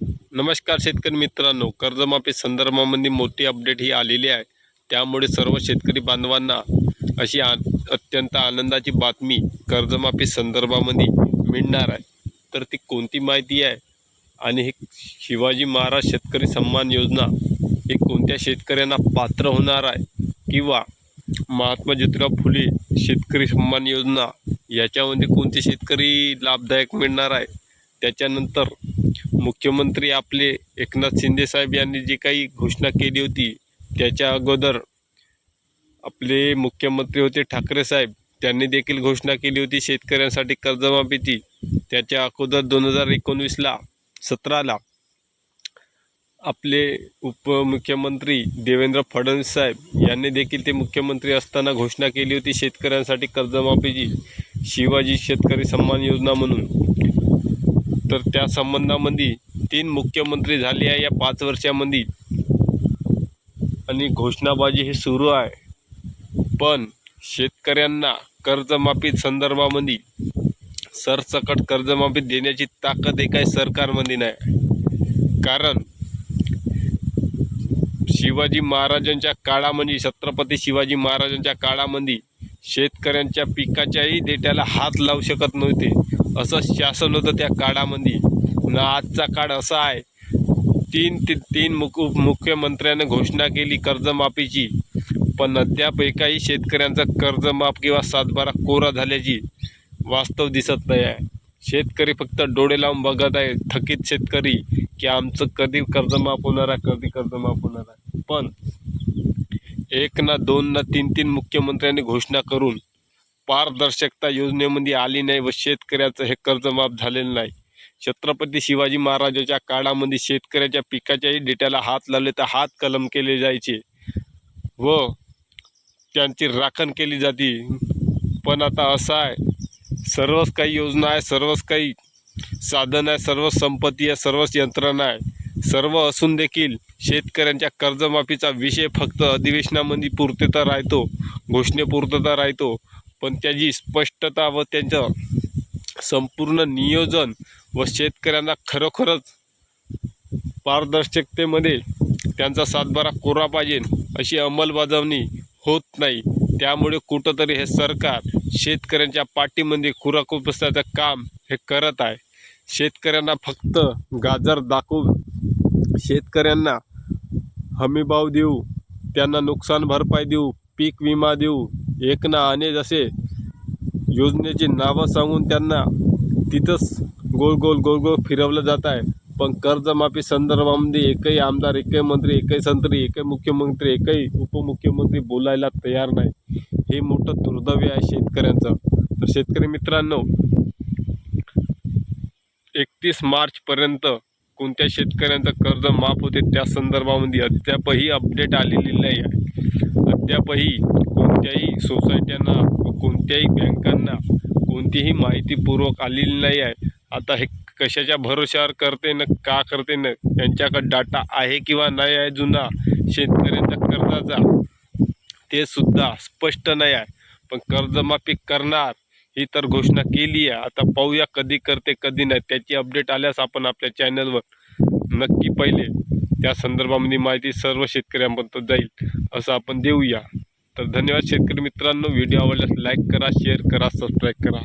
नमस्कार शेतकरी मित्रांनो कर्जमाफी संदर्भामध्ये मोठी अपडेट ही आलेली आहे. त्यामुळे सर्व शेतकरी बांधवांना अशी आ अत्यंत आनंदाची बातमी कर्जमाफी संदर्भामध्ये मिळणार आहे. तर ती कोणती माहिती आहे? आणि हे शिवाजी महाराज शेतकरी सन्मान योजना ही कोणत्या शेतकऱ्यांना पात्र होणार आहे? किंवा महात्मा ज्योतिराव फुले शेतकरी सन्मान योजना याच्यामध्ये कोणते शेतकरी लाभदायक मिळणार आहे? त्याच्यानंतर मुख्यमंत्री आपले एकनाथ शिंदे साहेब यांनी जी काही घोषणा केली होती त्याच्या अगोदर आपले मुख्यमंत्री होते ठाकरे साहेब त्यांनी देखील घोषणा केली होती शेतकऱ्यांसाठी कर्जमाफीची त्याच्या अगोदर दोन हजार एकोणवीसला सतराला आपले उपमुख्यमंत्री देवेंद्र फडणवीस साहेब यांनी देखील ते मुख्यमंत्री असताना घोषणा केली होती शेतकऱ्यांसाठी कर्जमाफीची शिवाजी शेतकरी सन्मान योजना म्हणून. तर त्या संबंधामध्ये तीन मुख्यमंत्री झाले आहे या पाच वर्षामध्ये आणि घोषणाबाजी हे सुरू आहे. पण शेतकऱ्यांना कर्जमाफी संदर्भामध्ये सरसकट कर्जमाफी देण्याची ताकद एकाही सरकारमध्ये नाही. कारण शिवाजी महाराजांच्या काळामध्ये छत्रपती शिवाजी महाराजांच्या काळामध्ये शेतकऱ्यांच्या पिकाच्याही देट्याला हात लावू शकत नव्हते. असं शासन होतं त्या काळामध्ये ना आजचा काळ असा आहे. तीन ती तीन मुख मुख्यमंत्र्याने घोषणा केली कर्जमाफीची. पण अद्याप एकाही शेतकऱ्यांचा कर्जमाफ किंवा सातबारा कोरा झाल्याची वास्तव दिसत नाही आहे. शेतकरी फक्त डोळे लावून बघत आहे. थकीत शेतकरी की आमचं कधी कर्जमाफ होणार आहे कधी कर्जमाफ होणार आहे. पण एक ना दोन ना तीन तीन मुख्यमंत्र्यांनी घोषणा करून पारदर्शकता योजनेमध्ये आली नाही व शेतकऱ्याचं हे कर्जमाफ झालेलं नाही. छत्रपती शिवाजी महाराजाच्या काळामध्ये शेतकऱ्याच्या पिकाच्याही डेट्याला हात लावले तर हात कलम केले जायचे व त्यांची राखण केली जाते. पण आता असं आहे सर्वच काही योजना आहे सर्वच काही साधन आहे सर्वच संपत्ती आहे सर्वच यंत्रणा आहे. सर्व असून देखील शेतकऱ्यांच्या कर्जमाफीचा विषय फक्त अधिवेशनामध्ये पूर्तता राहतो घोषणेपूर्तता राहतो. पण त्याची स्पष्टता व त्यांचं संपूर्ण नियोजन व शेतकऱ्यांना खरोखरच पारदर्शकतेमध्ये त्यांचा सातबारा कोरा पाहिजे अशी अंमलबजावणी होत नाही. त्यामुळे कुठंतरी हे सरकार शेतकऱ्यांच्या पाठीमध्ये खुराकुपसाचं काम हे करत आहे. शेतकऱ्यांना फक्त गाजर दाखवून शेतकऱ्यांना हमीभाव देऊ त्यांना नुकसान भरपाई देऊ पीक विमा देऊ एक ना अनेक असे योजनेची नावं सांगून त्यांना तिथंच गोल गोल गोल गोल फिरवलं जात आहे. पण कर्जमाफी संदर्भामध्ये एकही आमदार एकही मंत्री एकही संत्री एकही मुख्यमंत्री एकही उपमुख्यमंत्री बोलायला तयार नाही. हे मोठं दुर्दैव आहे शेतकऱ्यांचं. तर शेतकरी मित्रांनो एकतीस मार्चपर्यंत कोणत्या शेतकऱ्यांचं कर्ज माफ होते त्या संदर्भामध्ये अद्यापही अपडेट आलेली नाही आहे. अद्यापही कोणत्याही सोसायट्यांना कोणत्याही बँकांना कोणतीही माहितीपूर्वक आलेली नाही आहे. आता हे कशाच्या भरोश्यावर करते न का करते न त्यांच्याकडे डाटा आहे किंवा नाही आहे जुना शेतकऱ्यांचा कर्जाचा ते सुद्धा स्पष्ट नाही आहे. पण कर्जमाफी करणार ही तर घोषणा केली आहे. आता पाहूया कधी करते कधी नाही. त्याची अपडेट आल्यास आपण आपल्या चॅनलवर नक्की पहिले. त्या संदर्भामध्ये माहिती सर्व शेतकऱ्यांपर्यंत जाईल असं आपण देऊया. तर धन्यवाद शेतकरी मित्रांनो. व्हिडिओ आवडल्यास लाईक करा शेअर करा सबस्क्राईब करा.